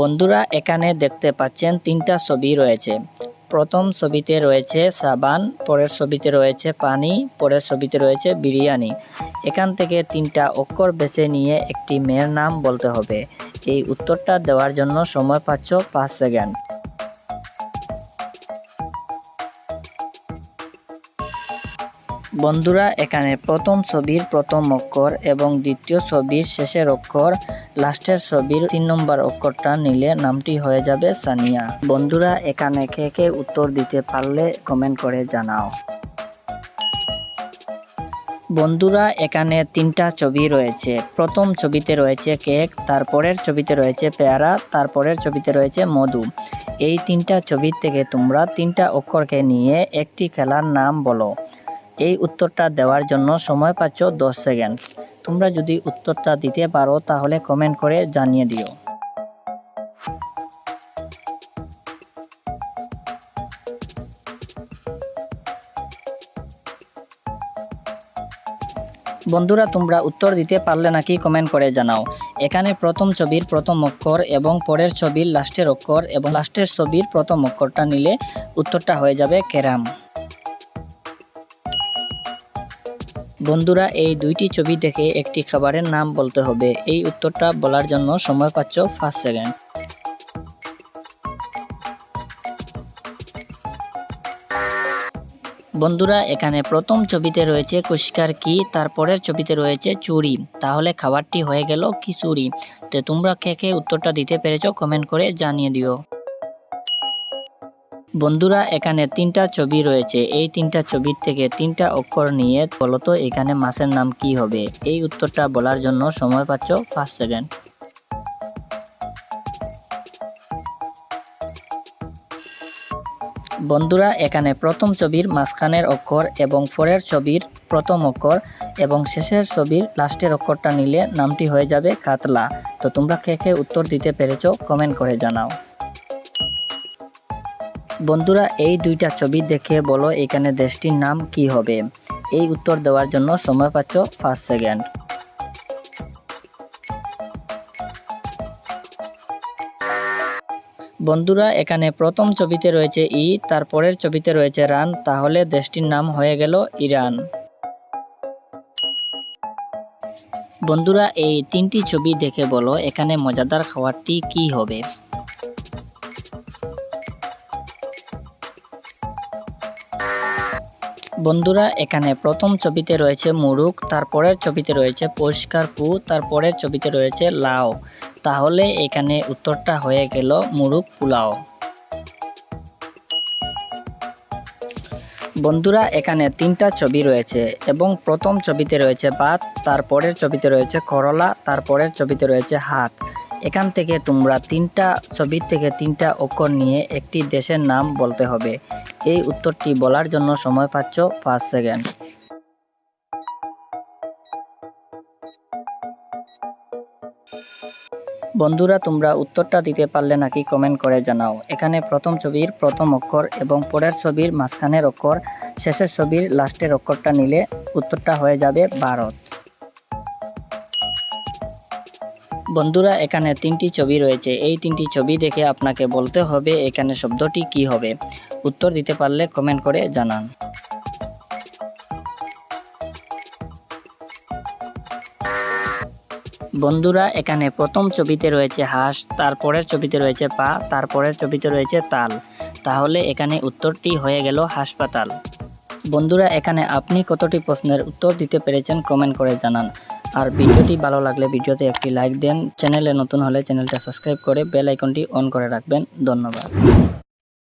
বন্ধুরা, এখানে দেখতে পাচ্ছেন তিনটা ছবি রয়েছে। প্রথম ছবিতে রয়েছে সাবান, পরের ছবিতে রয়েছে পানি, পরের ছবিতে রয়েছে বিরিয়ানি। এখান থেকে তিনটা অক্ষর বেছে নিয়ে একটি মেয়ের নাম বলতে হবে। এই উত্তরটা দেওয়ার জন্য সময় পাচ্ছ পাঁচ সেকেন্ড। বন্ধুরা, এখানে প্রথম ছবির প্রথম অক্ষর এবং দ্বিতীয় ছবির শেষের অক্ষর লাস্টের ছবির তিন নম্বর অক্ষরটা নিলে নামটি হয়ে যাবে সানিয়া। বন্ধুরা, এখানে কে কে উত্তর দিতে পারলে কমেন্ট করে জানাও। বন্ধুরা, এখানে তিনটা ছবি রয়েছে। প্রথম ছবিতে রয়েছে কেক, তারপরের ছবিতে রয়েছে পেয়ারা, তারপরের ছবিতে রয়েছে মধু। এই তিনটা ছবি থেকে তোমরা তিনটা অক্ষরকে নিয়ে একটি খেলার নাম বলো। এই উত্তরটা দেওয়ার জন্য সময় পাচ্ছ দশ সেকেন্ড। তোমরা যদি উত্তরটা দিতে পারো, তাহলে কমেন্ট করে জানিয়ে দিও। বন্ধুরা, তোমরা উত্তর দিতে পারলে নাকি কমেন্ট করে জানাও। এখানে প্রথম ছবির প্রথম অক্ষর এবং পরের ছবির লাস্টের অক্ষর এবং লাস্টের ছবির প্রথম অক্ষরটা নিলে উত্তরটা হয়ে যাবে ক্যারাম বন্ধুরা, এই দুইটি ছবি দেখে একটি খাবারের নাম বলতে হবে। এই উত্তরটা বলার জন্য সময় পাচ্ছ ফার্স্ট সেকেন্ড। বন্ধুরা, এখানে প্রথম ছবিতে রয়েছে কুস্কার কি, তারপরের ছবিতে রয়েছে চুরি। তাহলে খাবারটি হয়ে গেল খিচুড়ি। তো তোমরা কে কে উত্তরটা দিতে পেরেছ কমেন্ট করে জানিয়ে দিও। বন্ধুরা, এখানে তিনটা ছবি রয়েছে। এই তিনটা ছবির থেকে তিনটা অক্ষর নিয়ে বলতো এখানে মাছের নাম কি হবে? এই উত্তরটা বলার জন্য সময় পাচ্ছ পাঁচ সেকেন্ড। বন্ধুরা, এখানে প্রথম ছবির মাঝখানের অক্ষর এবং ফোরের ছবির প্রথম অক্ষর এবং শেষের ছবির লাস্টের অক্ষরটা নিলে নামটি হয়ে যাবে কাতলা তো তোমরা কে কে উত্তর দিতে পেরেছ কমেন্ট করে জানাও। বন্ধুরা, এই দুইটা ছবি দেখে বলো এখানে দেশটির নাম কি হবে। এই উত্তর দেওয়ার জন্য সময় পাচ্ছ ফার্স্ট সেকেন্ড। বন্ধুরা, এখানে প্রথম ছবিতে রয়েছে ই, তারপরের ছবিতে রয়েছে রান, তাহলে দেশটির নাম হয়ে গেল ইরান। বন্ধুরা, এই তিনটি ছবি দেখে বলো এখানে মজাদার খাবারটি কি হবে। বন্ধুরা, এখানে প্রথম ছবিতে রয়েছে মুরুক তারপরের ছবিতে রয়েছে পরিষ্কার পু, তারপরের ছবিতে রয়েছে লাও। তাহলে এখানে উত্তরটা হয়ে গেল মুরুক পোলাও। বন্ধুরা, এখানে তিনটা ছবি রয়েছে এবং প্রথম ছবিতে রয়েছে ভাত, তারপরের ছবিতে রয়েছে করলা, তারপরের ছবিতে রয়েছে হাত। এখান থেকে তোমরা তিনটা ছবির থেকে তিনটা অক্ষর নিয়ে একটি দেশের নাম বলতে হবে। এই উত্তরটি বলার জন্য সময় পাচ্ছ পাঁচ সেকেন্ড। বন্ধুরা, তোমরা উত্তরটা দিতে পারলে নাকি কমেন্ট করে জানাও। এখানে প্রথম ছবির প্রথম অক্ষর এবং পরের ছবির মাঝখানের অক্ষর, শেষের ছবির লাস্টের অক্ষরটা নিলে উত্তরটা হয়ে যাবে ভারত। বন্ধুরা, এখানে তিনটি ছবি রয়েছে। এই তিনটি ছবি দেখে আপনাকে বলতে হবে এখানে শব্দটি কি হবে। উত্তর দিতে পারলে কমেন্ট করে জানান। বন্ধুরা, এখানে প্রথম ছবিতে রয়েছে হাঁস, তারপরের ছবিতে রয়েছে পা, তারপরের ছবিতে রয়েছে তাল। তাহলে এখানে উত্তরটি হয়ে গেল হাসপাতাল বন্ধুরা, এখানে আপনি কতটি প্রশ্নের উত্তর দিতে পেরেছেন কমেন্ট করে জানান। আর ভিডিওটি ভালো লাগলে ভিডিওতে একটি লাইক দেন। চ্যানেলে নতুন হলে চ্যানেলটা সাবস্ক্রাইব করে বেল আইকনটি অন করে রাখবেন। ধন্যবাদ।